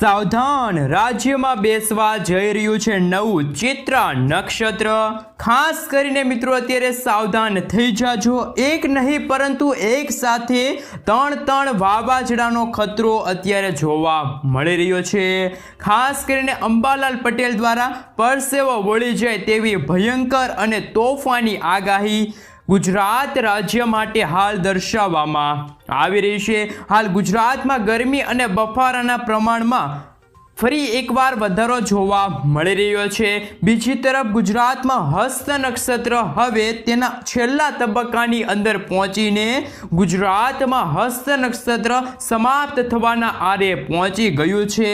સાવધાન રાજ્યમાં બેસવા જઈ રહ્યું છે નવું ચિત્ર, નક્ષત્ર. ખાસ કરીને મિત્રો અત્યારે સાવધાન થઈ જાજો. એક નહીં, પરંતુ એક સાથે ત્રણ ત્રણ વાવાઝોડાનો ખતરો અત્યારે જોવા મળી રહ્યો છે. ખાસ કરીને અંબાલાલ પટેલ દ્વારા પરસેવો વળી જાય તેવી ભયંકર અને તોફાની આગાહી ગુજરાત રાજ્ય માટે હાલ દર્શાવવામાં આવી રહી છે. હાલ ગુજરાતમાં ગરમી અને બફારાના પ્રમાણમાં ફરી એકવાર વધારો જોવા મળી રહ્યો છે. બીજી તરફ ગુજરાતમાં હસ્ત નક્ષત્ર હવે તેના છેલ્લા તબક્કાની અંદર પહોંચીને ગુજરાતમાં હસ્ત નક્ષત્ર સમાપ્ત થવાના આરે પહોંચી ગયું છે.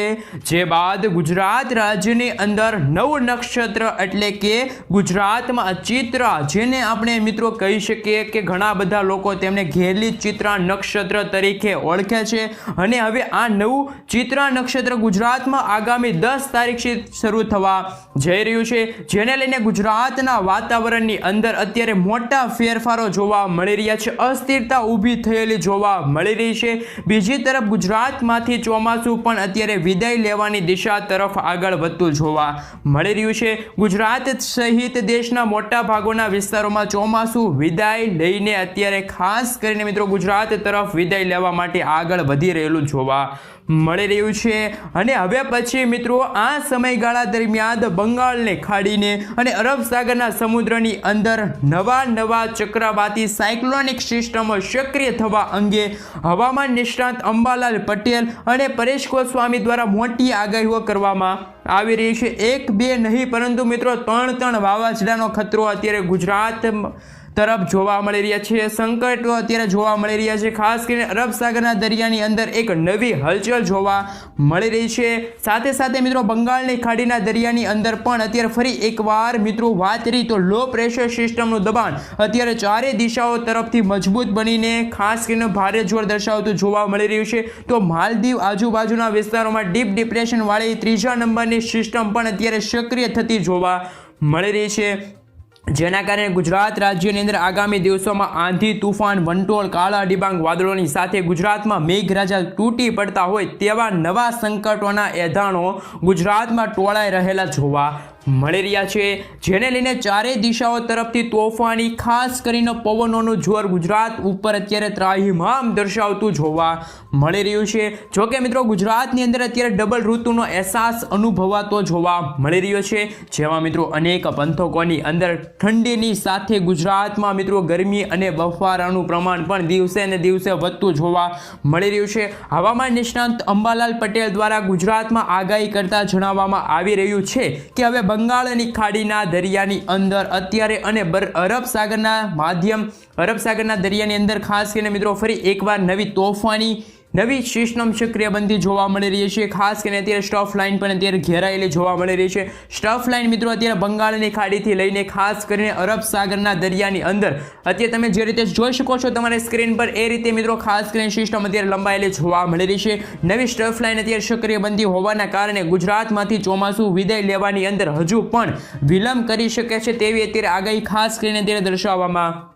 જે બાદ ગુજરાત રાજ્યની અંદર નવ નક્ષત્ર એટલે કે ગુજરાતમાં ચિત્રા જેને આપણે મિત્રો કહી શકીએ કે ઘણા બધા લોકો તેમને ઘેરલી ચિત્રા નક્ષત્ર તરીકે ઓળખે છે. અને હવે આ નવું ચિત્રા નક્ષત્ર ગુજરાતમાં આગામી દસ તારીખથી શરૂ થવા જઈ રહ્યું છે, જેને લઈને ગુજરાતના વાતાવરણની અંદર અત્યારે મોટા ફેરફારો જોવા મળી રહ્યા છે, અસ્થિરતા ઊભી થયેલી જોવા મળી રહી છે. બીજી તરફ ગુજરાતમાંથી ચોમાસું પણ અત્યારે વિદાય લેવાની દિશા તરફ આગળ વધતું જોવા મળી રહ્યું છે. ગુજરાત સહિત દેશના મોટા ભાગોના વિસ્તારોમાં ચોમાસું વિદાય લઈને અત્યારે ખાસ કરીને મિત્રો ગુજરાત તરફ વિદાય લેવા માટે આગળ વધી રહેલું જોવા મળી રહ્યું છે. અને હવે પછી મિત્રો, આ સમયગાળા દરમિયાન બંગાળને ખાડીને અને અરબ સાગરના સમુદ્રની અંદર નવા નવા ચક્રવાતી સાયક્લોનિક સિસ્ટમો સક્રિય થવા અંગે હવામાન નિષ્ણાંત અંબાલાલ પટેલ અને પરેશ ગોસ્વામી દ્વારા મોટી આગાહીઓ કરવામાં આવી રહી છે. એક, બે નહીં, પરંતુ મિત્રો, ત્રણ ત્રણ વાવાઝોડાનો ખતરો અત્યારે ગુજરાત તરફ જોવા મળી રહ્યા છે. સંકટો અત્યારે જોવા મળી રહ્યા છે. ખાસ કરીને અરબ સાગરના દરિયાની અંદર એક નવી હલચલ જોવા મળી રહી છે. સાથે સાથે મિત્રો બંગાળની ખાડીના દરિયાની અંદર પણ અત્યારે ફરી એકવાર મિત્રો વાત કરી તો લો પ્રેશર સિસ્ટમનું દબાણ અત્યારે ચારે દિશાઓ તરફથી મજબૂત બનીને ખાસ કરીને ભારે જોર દર્શાવતું જોવા મળી રહ્યું છે. તો માલદીવ આજુબાજુના વિસ્તારોમાં ડીપ ડિપ્રેશનવાળી ત્રીજા નંબરની સિસ્ટમ પણ અત્યારે સક્રિય થતી જોવા મળી રહી છે. જેના કારણે ગુજરાત રાજ્યની અંદર આગામી દિવસોમાં આંધી, તુફાન, વંટોળ, કાળા ડિબાંગ વાદળોની સાથે ગુજરાતમાં મેઘરાજા તૂટી પડતા હોય તેવા નવા સંકટોના એધાણો ગુજરાતમાં ટોળાઈ રહેલા જોવા મળી રહ્યા છે. જેને લઈને ચારે દિશાઓ તરફથી તોફાની, ખાસ કરીને પવનોનું જોર ગુજરાત ઉપર અત્યારે ત્રાહિમામ દર્શાવતું જોવા મળી રહ્યું છે. જોકે મિત્રો, ગુજરાતની અંદર અત્યારે ડબલ ઋતુનો અહેસાસ અનુભવાતો જોવા મળી રહ્યો છે. જેમાં મિત્રો, અનેક પંથકોની અંદર ઠંડીની સાથે ગુજરાતમાં મિત્રો, ગરમી અને બફારાનું પ્રમાણ પણ દિવસે ને દિવસે વધતું જોવા મળી રહ્યું છે. હવામાન નિષ્ણાંત અંબાલાલ પટેલ દ્વારા ગુજરાતમાં આગાહી કરતા જણાવવામાં આવી રહ્યું છે કે હવે બંગાળની ખાડીના દરિયાની અંદર અત્યારે અને અરબ સાગરના માધ્યમ, અરબ સાગરના દરિયાની અંદર ખાસ કરીને મિત્રો ફરી એકવાર નવી તોફાની નવી સિસ્ટમ સક્રિયબંધી જોવા મળી રહી છે. ખાસ કરીને અત્યારે સ્ટફ લાઇન પણ અત્યારે ઘેરાયેલી જોવા મળી રહી છે. સ્ટફ લાઇન મિત્રો અત્યારે બંગાળની ખાડીથી લઈને ખાસ કરીને અરબ સાગરના દરિયાની અંદર. અત્યારે તમે જે રીતે જોઈ શકો છો તમારી સ્ક્રીન પર, એ રીતે મિત્રો ખાસ કરીને સિસ્ટમ અત્યારે લંબાયેલી જોવા મળી રહી છે. નવી સ્ટફ લાઇન અત્યારે સક્રિયબંધી હોવાના કારણે ગુજરાતમાંથી ચોમાસું વિદાય લેવાની અંદર હજુ પણ વિલંબ કરી શકે છે તેવી અત્યારે આગાહી ખાસ કરીને અત્યારે દર્શાવવામાં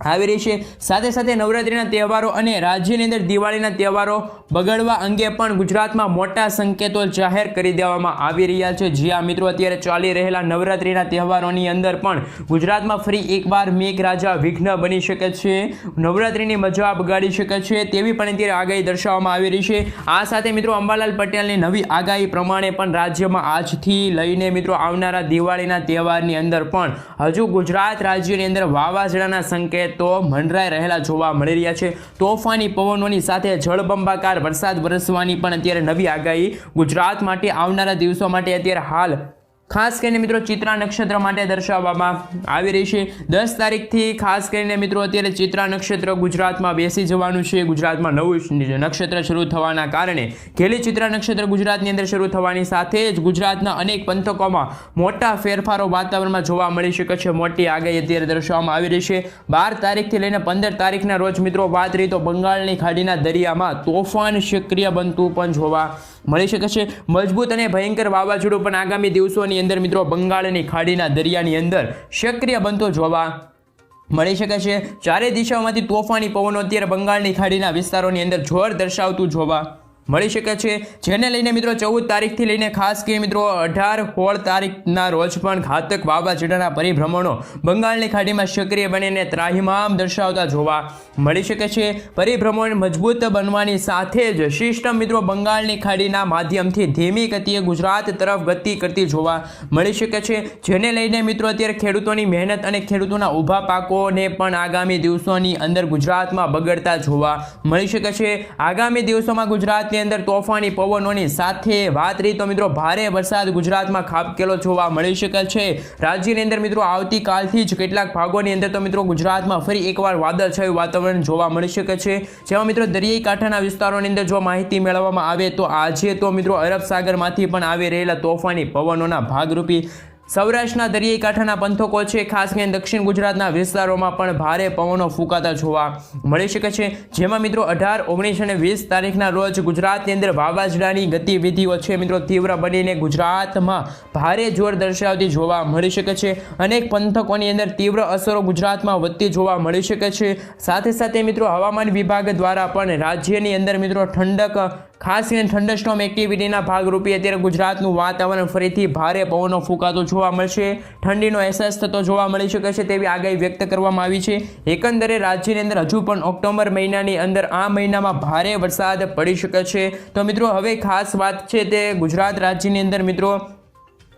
આવી રહી છે. સાથે સાથે નવરાત્રિના તહેવારો અને રાજ્યની અંદર દિવાળીના તહેવારો બગડવા અંગે પણ ગુજરાતમાં મોટા સંકેતો જાહેર કરી દેવામાં આવી રહ્યા છે. જ્યાં મિત્રો, અત્યારે ચાલી રહેલા નવરાત્રિના તહેવારોની અંદર પણ ગુજરાતમાં ફરી એકવાર મેઘરાજા વિઘ્ન બની શકે છે. નવરાત્રિની મજા બગાડી શકે છે તેવી પણ અત્યારે આગાહી દર્શાવવામાં આવી રહી છે. આ સાથે મિત્રો, અંબાલાલ પટેલની નવી આગાહી પ્રમાણે પણ રાજ્યમાં આજથી લઈને મિત્રો આવનારા દિવાળીના તહેવારની અંદર પણ હજુ ગુજરાત રાજ્યની અંદર વાવાઝોડાના સંકેત તો મંડરાઈ રહેલા જોવા મળી રહ્યા છે. તોફાની પવનોની સાથે જળબંબાકાર વરસાદ વરસવાની પણ અત્યારે નવી આગાહી ગુજરાત માટે આવનારા દિવસો માટે અત્યારે હાલ ખાસ કરીને મિત્રો ચિત્રા નક્ષત્ર માટે દર્શાવવામાં આવી રહી છે. દસ તારીખથી ખાસ કરીને મિત્રો અત્યારે ચિત્રા નક્ષત્ર ગુજરાતમાં બેસી જવાનું છે. ગુજરાતમાં નવું નક્ષત્ર શરૂ થવાના કારણે ઘેલી ચિત્રા નક્ષત્ર ગુજરાતની અંદર શરૂ થવાની સાથે જ ગુજરાતના અનેક પંથકોમાં મોટા ફેરફારો વાતાવરણમાં જોવા મળી શકે છે. મોટી આગાહી અત્યારે દર્શાવવામાં આવી રહી છે. બાર તારીખથી લઈને પંદર તારીખના રોજ મિત્રો વાત રહી તો બંગાળની ખાડીના દરિયામાં તોફાન સક્રિય બનતું પણ જોવા મળી શકે છે. મજબૂત અને ભયંકર વાવાઝોડું પણ આગામી દિવસોની અંદર મિત્રો બંગાળની ખાડીના દરિયાની અંદર સક્રિય બનતો જોવા મળી શકે છે. ચારે દિશાઓમાંથી તોફાની પવનો અત્યારે બંગાળની ખાડીના વિસ્તારોની અંદર જોર દર્શાવતું જોવા મળી શકે છે. જેને લઈને મિત્રો ચૌદ તારીખથી લઈને ખાસ કે મિત્રો અઢાર સોળ તારીખના રોજ પણ ઘાતક વાવાઝોડાના પરિભ્રમણો બંગાળની ખાડીમાં સક્રિય બનીને ત્રાહિમામ દર્શાવતા જોવા મળી શકે છે. પરિભ્રમણ મજબૂત બનવાની સાથે જ સિસ્ટમ મિત્રો બંગાળની ખાડીના માધ્યમથી ધીમી ગતિએ ગુજરાત તરફ ગતિ કરતી જોવા મળી શકે છે. જેને લઈને મિત્રો અત્યારે ખેડૂતોની મહેનત અને ખેડૂતોના ઊભા પાકોને પણ આગામી દિવસોની અંદર ગુજરાતમાં બગડતા જોવા મળી શકે છે. આગામી દિવસોમાં ગુજરાતની અંદર તોફાની પવનોની સાથે વાત રહી તો મિત્રો ભારે વરસાદ ગુજરાતમાં ખાબકેલો જોવા મળી શકે છે. રાજ્યની અંદર મિત્રો આવતીકાલથી જ કેટલાક ભાગોની અંદર તો મિત્રો ગુજરાતમાં ફરી એકવાર વાદળછાયું વાતાવરણ જોવા મળી શકે છે. જેમાં મિત્રો દરિયાઈ કાંઠાના વિસ્તારોની અંદર જો માહિતી મેળવવામાં આવે તો આજે તો મિત્રો અરબ સાગરમાંથી પણ આવી રહેલા તોફાની પવનોના ભાગરૂપી સૌરાષ્ટ્રના દરિયાઈ કાંઠાના પંથકો છે. ખાસ કરીને દક્ષિણ ગુજરાતના વિસ્તારોમાં પણ ભારે પવનો ફૂંકાતા જોવા મળી શકે છે. જેમાં મિત્રો અઢાર, ઓગણીસ અને વીસ તારીખના રોજ ગુજરાતની અંદર વાવાઝોડાની ગતિવિધિઓ છે. મિત્રો તીવ્ર બનીને ગુજરાતમાં ભારે જોર દર્શાવતી જોવા મળી શકે છે. અનેક પંથકોની અંદર તીવ્ર અસરો ગુજરાતમાં વધતી જોવા મળી શકે છે. સાથે સાથે મિત્રો હવામાન વિભાગ દ્વારા પણ રાજ્યની અંદર મિત્રો ઠંડક ખાસ કરીને થંડરસ્ટોમ એક્ટિવિટીના ભાગરૂપે અત્યારે ગુજરાતનું વાતાવરણ ફરીથી ભારે પવનો ફૂંકાતો જોવા મળશે. ઠંડીનો અહેસાસ થતો જોવા મળી શકે છે તેવી આગાહી વ્યક્ત કરવામાં આવી છે. એકંદરે રાજ્યની અંદર હજુ પણ ઓક્ટોબર મહિનાની અંદર આ મહિનામાં ભારે વરસાદ પડી શકે છે. તો મિત્રો, હવે ખાસ વાત છે તે ગુજરાત રાજ્યની અંદર મિત્રો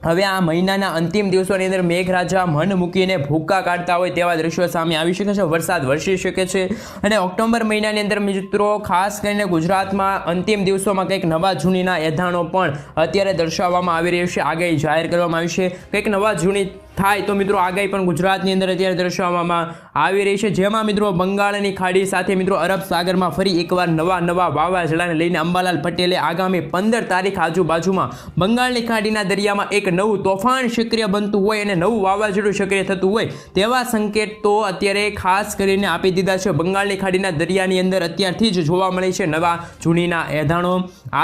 હવે આ મહિનાના અંતિમ દિવસોની અંદર મેઘરાજા મન મૂકીને ભૂક્કા કાઢતા હોય તેવા દ્રશ્યો સામે આવી શકે છે. વરસાદ વરસી શકે છે અને ઓક્ટોબર મહિનાની અંદર મિત્રો ખાસ કરીને ગુજરાતમાં અંતિમ દિવસોમાં કંઈક નવા જૂનીના એધાણો પણ અત્યારે દર્શાવવામાં આવી રહ્યું છે. આગાહી જાહેર કરવામાં આવી છે. કંઈક નવા જૂની થાય તો મિત્રો આગાહી પણ ગુજરાતની અંદર અત્યારે દર્શાવવામાં આવી રહી છે. જેમાં મિત્રો બંગાળની ખાડી સાથે મિત્રો અરબ સાગરમાં ફરી એકવાર નવા નવા વાવાઝોડાને લઈને અંબાલાલ પટેલે આગામી પંદર તારીખ આજુબાજુમાં બંગાળની ખાડીના દરિયામાં એક નવું તોફાન સક્રિય બનતું હોય અને નવું વાવાઝોડું સક્રિય થતું હોય તેવા સંકેત તો અત્યારે ખાસ કરીને આપી દીધા છે. બંગાળની ખાડીના દરિયાની અંદર અત્યારથી જ જોવા મળે છે નવા જૂનીના એધાણો.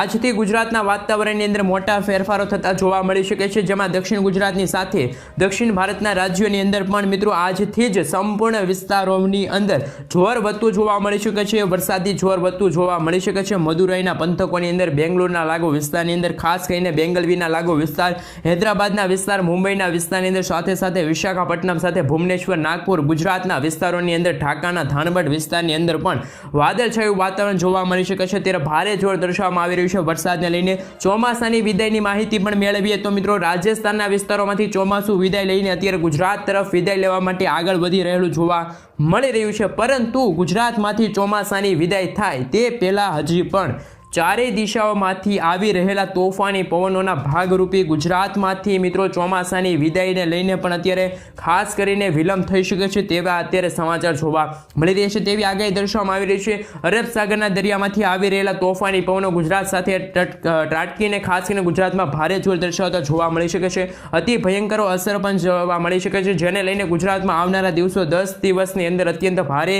આજથી ગુજરાતના વાતાવરણની અંદર મોટા ફેરફારો થતા જોવા મળી શકે છે, જેમાં દક્ષિણ ગુજરાતની સાથે દક્ષિણ ભારતના રાજ્યોની અંદર પણ મિત્રો આજથી જ સંપૂર્ણ વિસ્તારોની અંદર જોર વધતું જોવા મળી શકે છે. વરસાદી જોર વધતું જોવા મળી શકે છે. મદુરાઈના પંથકોની અંદર, બેંગ્લોરના લાગુ વિસ્તારની અંદર, ખાસ કરીને બેંગલવીના લાગુ વિસ્તાર, હૈદરાબાદના વિસ્તાર, મુંબઈના વિસ્તારની અંદર સાથે સાથે વિશાખાપટ્ટનમ સાથે ભુવનેશ્વર, નાગપુર, ગુજરાતના વિસ્તારોની અંદર ઢાકાના ધાનબટ વિસ્તારની અંદર પણ વાદળછાયું વાતાવરણ જોવા મળી શકે છે. ત્યારે ભારે જોર દર્શાવવામાં આવી રહ્યું છે વરસાદને લઈને. ચોમાસાની વિદાયની માહિતી પણ મેળવીએ તો મિત્રો રાજસ્થાનના વિસ્તારોમાંથી ચોમાસું વિદાય લઈને અત્યારે ગુજરાત તરફ વિદાય લેવા માટે આગળ વધી રહેલું જોવા મળી રહ્યું છે. પરંતુ ગુજરાતમાંથી ચોમાસાની વિદાય થાય તે પહેલાં હજી પણ ચારેય દિશાઓમાંથી આવી રહેલા તોફાની પવનોના ભાગરૂપે ગુજરાતમાંથી મિત્રો ચોમાસાની વિદાયને લઈને પણ અત્યારે ખાસ કરીને વિલંબ થઈ શકે છે તેવા અત્યારે સમાચાર જોવા મળી રહ્યા છે. તેવી આગાહી દર્શાવવામાં આવી રહી છે. અરબ સાગરના દરિયામાંથી આવી રહેલા તોફાની પવનો ગુજરાત સાથે ત્રાટકીને ખાસ કરીને ગુજરાતમાં ભારે જોર દર્શાવતા જોવા મળી શકે છે. અતિ ભયંકર અસર પણ જોવા મળી શકે છે. જેને લઈને ગુજરાતમાં આવનારા દિવસો દસ દિવસની અંદર અત્યંત ભારે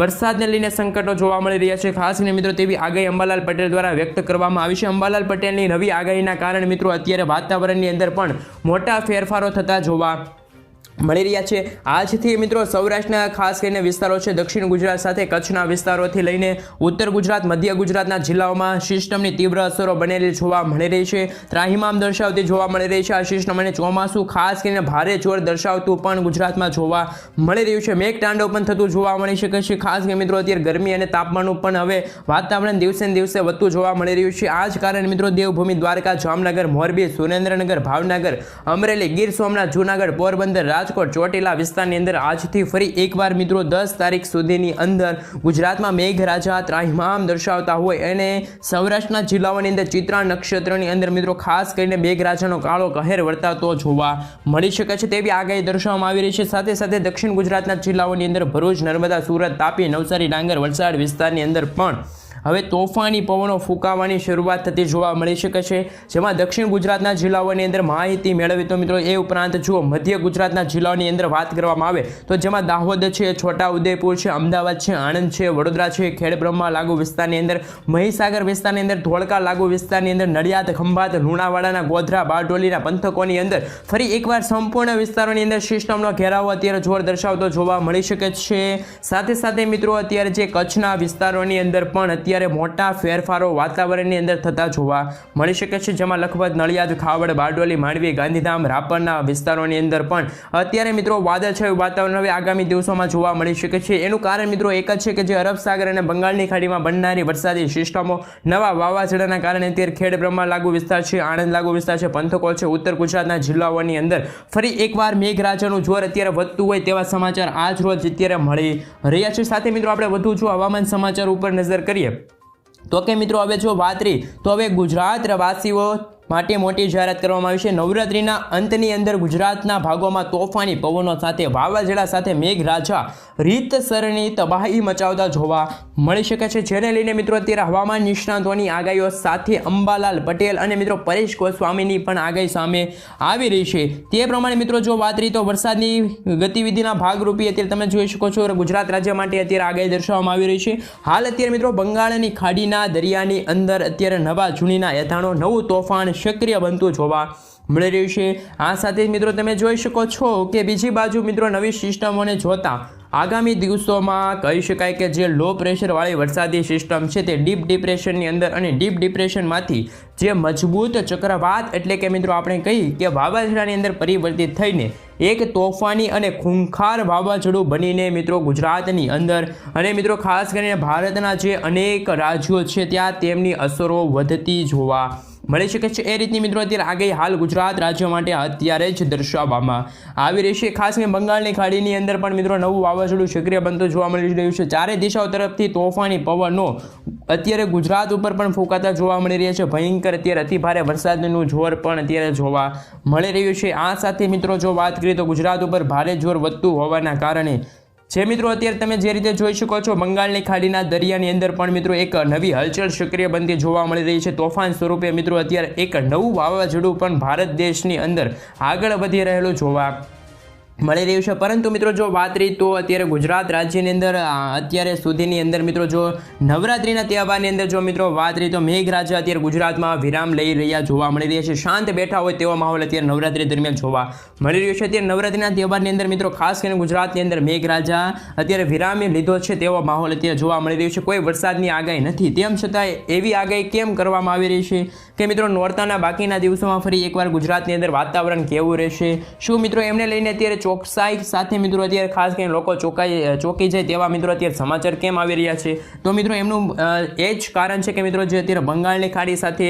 વરસાદને લઈને સંકટો જોવા મળી રહ્યા છે. ખાસ કરીને મિત્રો તેવી આગાહી અંબાલાલ પટેલ દ્વારા વ્યક્ત કરવામાં આવી છે. અંબાલાલ પટેલની નવી આગાહીના કારણે મિત્રો અત્યારે વાતાવરણની અંદર પણ મોટા ફેરફારો થતા જોવા મળી રહ્યા છે. આજથી મિત્રો સૌરાષ્ટ્રના ખાસ કરીને વિસ્તારો છે. દક્ષિણ ગુજરાત સાથે કચ્છના વિસ્તારોથી લઈને ઉત્તર ગુજરાત, મધ્ય ગુજરાતના જિલ્લાઓમાં સિસ્ટમની તીવ્ર અસરો બનેલી જોવા મળી રહી છે. ત્રાહિમામ દર્શાવતી જોવા મળી રહી છે. આ સિસ્ટમ અને ચોમાસું ખાસ કરીને ભારે જોર દર્શાવતું પણ ગુજરાતમાં જોવા મળી રહ્યું છે. મેઘ તાંડવ પણ થતું જોવા મળી શકે છે. ખાસ કરીને મિત્રો અત્યારે ગરમી અને તાપમાનનું પણ હવે વાતાવરણ દિવસે દિવસે વધતું જોવા મળી રહ્યું છે. આ જ કારણે મિત્રો દેવભૂમિ દ્વારકા, જામનગર, મોરબી, સુરેન્દ્રનગર, ભાવનગર, અમરેલી, ગીર સોમનાથ, જૂનાગઢ, પોરબંદર રાજકોટ ચોટીલા વિસ્તારની અંદર આજથી ફરી એકવાર મિત્રો દસ તારીખ સુધીની અંદર ગુજરાતમાં મેઘરાજા ત્રાહિમામ દર્શાવતા હોય અને સૌરાષ્ટ્રના જિલ્લાઓની અંદર ચિત્રા નક્ષત્રની અંદર મિત્રો ખાસ કરીને મેઘરાજાનો કાળો કહેર વર્તાતો જોવા મળી શકે છે તેવી આગાહી દર્શાવવામાં આવી રહી છે. સાથે સાથે દક્ષિણ ગુજરાતના જિલ્લાઓની અંદર ભરૂચ, નર્મદા, સુરત, તાપી, નવસારી, ડાંગર, વલસાડ વિસ્તારની અંદર પણ હવે તોફાની પવનો ફૂંકાવાની શરૂઆત થતી જોવા મળી શકે છે. જેમાં દક્ષિણ ગુજરાતના જિલ્લાઓની અંદર માહિતી મેળવી તો મિત્રો એ ઉપરાંત જુઓ, મધ્ય ગુજરાતના જિલ્લાઓની અંદર વાત કરવામાં આવે તો જેમાં દાહોદ છે છોટા ઉદેપુર છે, અમદાવાદ છે, આણંદ છે, વડોદરા છે, ખેડબ્રહ્મા લાગુ વિસ્તારની અંદર, મહીસાગર વિસ્તારની અંદર, ધોળકા લાગુ વિસ્તારની અંદર, નડિયાદ, ખંભાત, લુણાવાડાના ગોધરા, બારડોલીના પંથકોની અંદર ફરી એકવાર સંપૂર્ણ વિસ્તારોની અંદર સિસ્ટમનો ઘેરાવો અત્યારે જોર દર્શાવતો જોવા મળી શકે છે. સાથે સાથે મિત્રો અત્યારે જે કચ્છના વિસ્તારોની અંદર પણ અત્યારે અત્યારે મોટા ફેરફારો વાતાવરણની અંદર થતા જોવા મળી શકે છે, જેમાં લખપત, નડિયાદ, ખાવડ, બારડોલી, માંડવી, ગાંધીધામ, રાપરના વિસ્તારોની અંદર પણ અત્યારે મિત્રો વાદળછાયું વાતાવરણ હવે આગામી દિવસોમાં જોવા મળી શકે છે. એનું કારણ મિત્રો એક જ છે કે જે અરબ સાગર અને બંગાળની ખાડીમાં બનનારી વરસાદી સિસ્ટમો નવા વાવાઝોડાના કારણે અત્યારે ખેડ બ્રહ્મા લાગુ વિસ્તાર છે, આણંદ લાગુ વિસ્તાર છે પંથકો છે, ઉત્તર ગુજરાતના જિલ્લાઓની અંદર ફરી એકવાર મેઘરાજાનું જોર અત્યારે વધતું હોય તેવા સમાચાર આજ રોજ અત્યારે મળી રહ્યા છે. સાથે મિત્રો, આપણે વધુ જો હવામાન સમાચાર ઉપર નજર કરીએ તો કે મિત્રો હવે જો વાત રહી તો હવે ગુજરાત વાસીઓ માટે મોટી જાહેરાત કરવામાં આવી છે. નવરાત્રિના અંતની અંદર ગુજરાતના ભાગોમાં તોફાની પવનો સાથે, વાવાઝોડા સાથે મેઘરાજા રીતસરની તબાહી મચાવતા જોવા મળી શકે છે. જેને લઈને મિત્રો, અત્યારે હવામાન નિષ્ણાંતોની આગાહીઓ સાથે અંબાલાલ પટેલ અને મિત્રો પરેશ ગોસ્વામીની પણ આગાહી સામે આવી રહી છે. તે પ્રમાણે મિત્રો, જો વાત રહી તો વરસાદની ગતિવિધિના ભાગરૂપે અત્યારે તમે જોઈ શકો છો, ગુજરાત રાજ્ય માટે અત્યારે આગાહી દર્શાવવામાં આવી રહી છે. હાલ અત્યારે મિત્રો, બંગાળની ખાડીના દરિયાની અંદર અત્યારે નવા જૂનીના યથાણો, નવું તોફાન સક્રિય બનતું જોવા મળી રહ્યું છે. આ સાથે મિત્રો તમે જોઈ શકો છો કે બીજી બાજુ મિત્રો નવી સિસ્ટમોને જોતા આગામી દિવસોમાં કહી શકાય કે જે લો પ્રેશરવાળી વરસાદી સિસ્ટમ છે તે ડીપ ડિપ્રેશનની અંદર અને ડીપ ડિપ્રેશનમાંથી જે મજબૂત ચક્રવાત એટલે કે મિત્રો આપણે કહી કે વાવાઝોડાની અંદર પરિવર્તિત થઈને એક તોફાની અને ખૂંખાર વાવાઝોડું બનીને મિત્રો ગુજરાતની અંદર અને મિત્રો ખાસ કરીને ભારતના જે અનેક રાજ્યો છે ત્યાં તેમની અસરો વધતી જોવા મળી શકે છે એ રીતની મિત્રો અત્યારે આગાહી હાલ ગુજરાત રાજ્ય માટે અત્યારે જ દર્શાવવામાં આવી રહી છે. ખાસ કરીને બંગાળની ખાડીની અંદર પણ મિત્રો નવું વાવાઝોડું સક્રિય બનતું જોવા મળી રહ્યું છે. ચારે દિશાઓ તરફથી તોફાની પવનો અત્યારે ગુજરાત ઉપર પણ ફૂંકાતા જોવા મળી રહ્યા છે. ભયંકર અત્યારે અતિભારે વરસાદનું જોર પણ અત્યારે જોવા મળી રહ્યું છે. આ સાથે મિત્રો જો વાત કરીએ તો ગુજરાત ઉપર ભારે જોર વધતું હોવાના કારણે જે મિત્રો અત્યારે તમે જે રીતે જોઈ શકો છો, બંગાળની ખાડીના દરિયાની અંદર પણ મિત્રો એક નવી હલચલ સક્રિય બનતી જોવા મળી રહી છે. તોફાન સ્વરૂપે મિત્રો અત્યારે એક નવું વાવાઝોડું પણ ભારત દેશની અંદર આગળ વધી રહેલું જોવા મળી રહ્યું છે. પરંતુ મિત્રો જો વાત રહી તો અત્યારે ગુજરાત રાજ્યની અંદર અત્યારે સુધીની અંદર મિત્રો જો નવરાત્રિના તહેવારની અંદર જો મિત્રો વાત રહી તો મેઘરાજા અત્યારે ગુજરાતમાં વિરામ લઈ રહ્યા જોવા મળી રહ્યા છે. શાંત બેઠા હોય તેવો માહોલ અત્યારે નવરાત્રિ દરમિયાન જોવા મળી રહ્યો છે. અત્યારે નવરાત્રિના તહેવારની અંદર મિત્રો ખાસ કરીને ગુજરાતની અંદર મેઘરાજા અત્યારે વિરામ લીધો છે તેવો માહોલ અત્યારે જોવા મળી રહ્યો છે. કોઈ વરસાદની આગાહી નથી. તેમ છતાં એવી આગાહી કેમ કરવામાં આવી રહી છે કે મિત્રો નોરતાના બાકીના દિવસોમાં ફરી એકવાર ગુજરાતની અંદર વાતાવરણ કેવું રહેશે? શું મિત્રો એમને લઈને અત્યારે ચોકસાઈ સાથે મિત્રો અત્યારે ખાસ કરીને લોકો ચોકાઈ ચોકી જાય તેવા મિત્રો અત્યારે સમાચાર કેમ આવી રહ્યા છે? તો મિત્રો એમનું એ જ કારણ છે કે મિત્રો જે અત્યારે બંગાળની ખાડી સાથે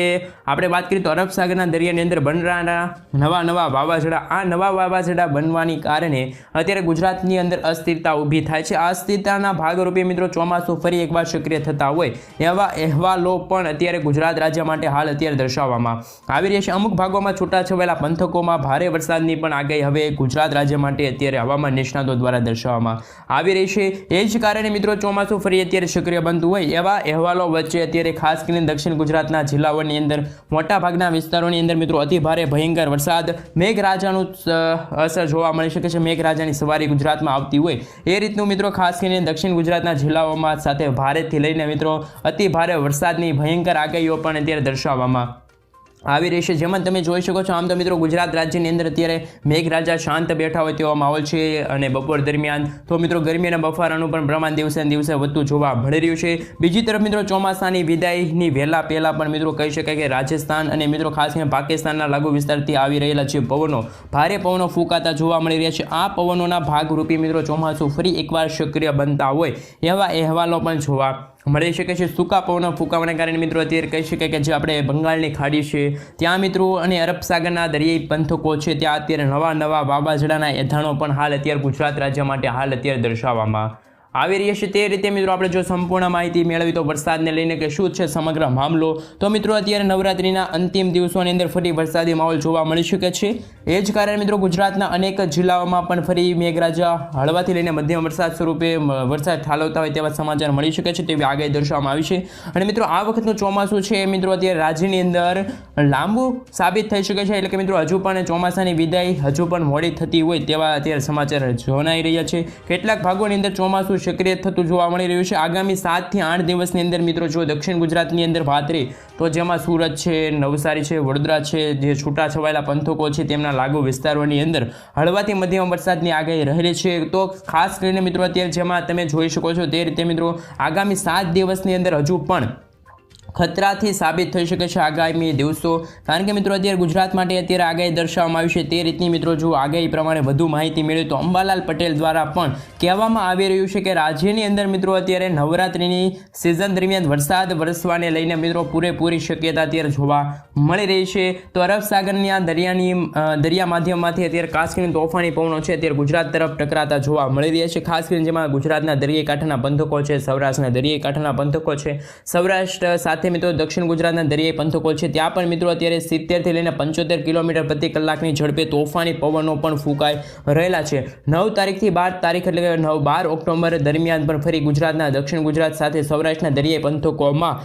આપણે વાત કરીએ તો અરબ સાગરના દરિયાની અંદર બનનારા નવા નવા વાવાઝોડા, આ નવા વાવાઝોડા બનવાની કારણે અત્યારે ગુજરાતની અંદર અસ્થિરતા ઊભી થાય છે. આ અસ્થિરતાના ભાગરૂપે મિત્રો ચોમાસું ફરી એકવાર સક્રિય થતા હોય એવા અહેવાલો પણ અત્યારે ગુજરાત રાજ્ય માટે હાલ અત્યારે દર્શાવવામાં આવી રહ્યા છે. અમુક ભાગોમાં છૂટાછવાયેલા પંથકોમાં ભારે વરસાદની પણ આગાહી હવે ગુજરાત રાજ્ય માટે અત્યારે હવામાન નિષ્ણાતો દ્વારા દર્શાવવામાં આવી રહી છે. એ જ કારણે મિત્રો ચોમાસું ફરી અત્યારે સક્રિય બનતું હોય એવા અહેવાલો વચ્ચે અત્યારે ખાસ કરીને દક્ષિણ ગુજરાતના જિલ્લાઓની અંદર મોટા ભાગના વિસ્તારોની અંદર મિત્રો અતિભારે ભયંકર વરસાદ, મેઘરાજાનું અસર જોવા મળી શકે છે. મેઘરાજાની સવારી ગુજરાતમાં આવતી હોય એ રીતનું મિત્રો ખાસ કરીને દક્ષિણ ગુજરાતના જિલ્લાઓમાં સાથે ભારેથી લઈને મિત્રો અતિ ભારે વરસાદની ભયંકર આગાહીઓ પણ અત્યારે દર્શાવવામાં આવી રહી છે. જેમાં તમે જોઈ શકો છો, આમ તો મિત્રો ગુજરાત રાજ્યની અંદર અત્યારે મેઘરાજા શાંત બેઠા હોય તેવો માહોલ છે અને બપોર દરમિયાન તો મિત્રો ગરમી અને બફારાનું પણ પ્રમાણ દિવસે દિવસે વધતું જોવા મળી રહ્યું છે. બીજી તરફ મિત્રો ચોમાસાની વિદાયની વહેલા પહેલાં પણ મિત્રો કહી શકાય કે રાજસ્થાન અને મિત્રો ખાસ કરીને પાકિસ્તાનના લાગુ વિસ્તારથી આવી રહેલા છે પવનો, ભારે પવનો ફૂંકાતા જોવા મળી રહ્યા છે. આ પવનોના ભાગરૂપી મિત્રો ચોમાસું ફરી એકવાર સક્રિય બનતા હોય એવા અહેવાલો પણ જોવા મળી શકે છે સૂકા પવનો ફૂંકાવાના કારણે મિત્રો અત્યારે કહી શકાય કે જે આપણે બંગાળની ખાડી છે, ત્યાં મિત્રો અને અરબ સાગરના દરિયાઈ પંથકો છે, ત્યાં અત્યારે નવા નવા વાવાઝોડાના એથાણો પણ હાલ અત્યારે ગુજરાત રાજ્ય માટે હાલ અત્યારે દર્શાવવામાં આવી રહી છે તે રીતે મિત્રો આપણે જો સંપૂર્ણ માહિતી મેળવી તો વરસાદને લઈને કે શું છે સમગ્ર મામલો, તો મિત્રો અત્યારે નવરાત્રિના અંતિમ દિવસોની અંદર ફરી વરસાદી માહોલ જોવા મળી શકે છે. એ જ કારણે મિત્રો ગુજરાતના અનેક જિલ્લાઓમાં પણ ફરી મેઘરાજા હળવાથી લઈને મધ્યમ વરસાદ સ્વરૂપે વરસાદ ઠાલવતા હોય તેવા સમાચાર મળી શકે છે તેવી આગાહી દર્શાવવામાં આવી છે. અને મિત્રો આ વખતનું ચોમાસું છે એ મિત્રો અત્યારે રાજ્યની અંદર લાંબુ સાબિત થઈ શકે છે. એટલે કે મિત્રો હજુ પણ ચોમાસાની વિદાય હજુ પણ મોડી થતી હોય તેવા અત્યારે સમાચાર જણાઈ રહ્યા છે. કેટલાક ભાગોની અંદર ચોમાસું સક્રિય થતું જોવા મળી રહ્યું છે. આગામી સાતથી આઠ દિવસની અંદર મિત્રો જો દક્ષિણ ગુજરાતની અંદર વાત રહી તો જેમાં સુરત છે, નવસારી છે, વડોદરા છે, જે છૂટાછવાયેલા પંથકો છે, તેમના લાગુ વિસ્તારોની અંદર હળવાથી મધ્યમ વરસાદની આગાહી રહેલી છે. તો ખાસ કરીને મિત્રો અત્યારે જેમાં તમે જોઈ શકો છો તે રીતે મિત્રો આગામી સાત દિવસની અંદર હજુ પણ ખતરાથી સાબિત થઈ શકે છે આગામી દિવસો. કારણ કે મિત્રો, અત્યારે ગુજરાત માટે અત્યારે આગાહી દર્શાવવામાં આવી છે. તે રીતની મિત્રો, જો આગાહી પ્રમાણે વધુ માહિતી મેળવી તો અંબાલાલ પટેલ દ્વારા પણ કહેવામાં આવી રહ્યું છે કે રાજ્યની અંદર મિત્રો, અત્યારે નવરાત્રિની સિઝન દરમિયાન વરસાદ વરસવાને લઈને મિત્રો પૂરેપૂરી શક્યતા અત્યારે જોવા મળી રહી છે. તો અરબ સાગરની આ દરિયાની દરિયા માધ્યમમાંથી અત્યારે ખાસ કરીને તોફાની પવનો છે. અત્યારે ગુજરાત તરફ ટકરાતા જોવા મળી રહ્યા છે. ખાસ કરીને જેમાં ગુજરાતના દરિયાઈ કાંઠાના પંથકો છે, સૌરાષ્ટ્રના દરિયાઈ કાંઠાના પંથકો છે. સૌરાષ્ટ્ર સાથે મિત્રો દક્ષિણ ગુજરાતના દરિયાઈ પંથકો છે, ત્યાં પણ મિત્રો અત્યારે સિત્તેરથી લઈને પંચોતેર કિલોમીટર પ્રતિ કલાકની ઝડપે તોફાની પવનો પણ ફૂંકાઈ રહેલા છે. નવ તારીખથી બાર તારીખ એટલે કે નવ બાર ઓક્ટોબર દરમિયાન પણ ફરી ગુજરાતના દક્ષિણ ગુજરાત સાથે સૌરાષ્ટ્રના દરિયાઈ પંથકોમાં